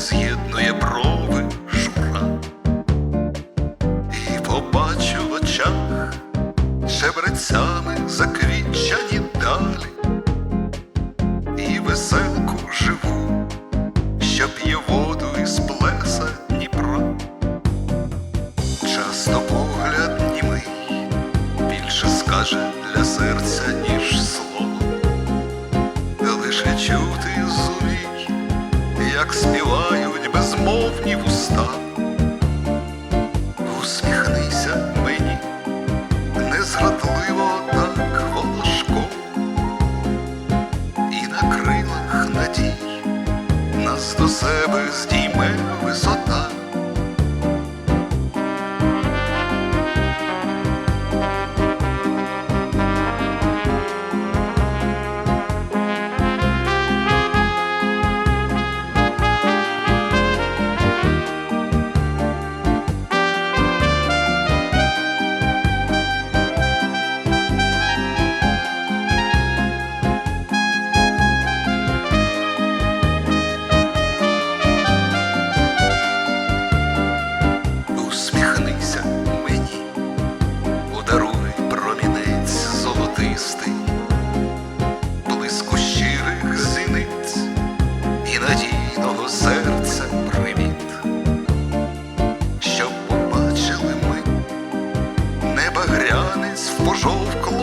з'єднує брови жура, і побачу в очах шебрецями заквітчані далі, і веселку живу, що п'є воду із плеса Дніпра. Часто погляд німий більше скаже для серця, як співають безмовні вуста. Усміхнися мені, незрадливо так волошко, і на крилах надій нас до себе здійме Усміхнися мені, ударуй промінець золотистий, блиску щирих зіниць і надійного серця привіт, щоб побачили ми небагрянець в пожовклому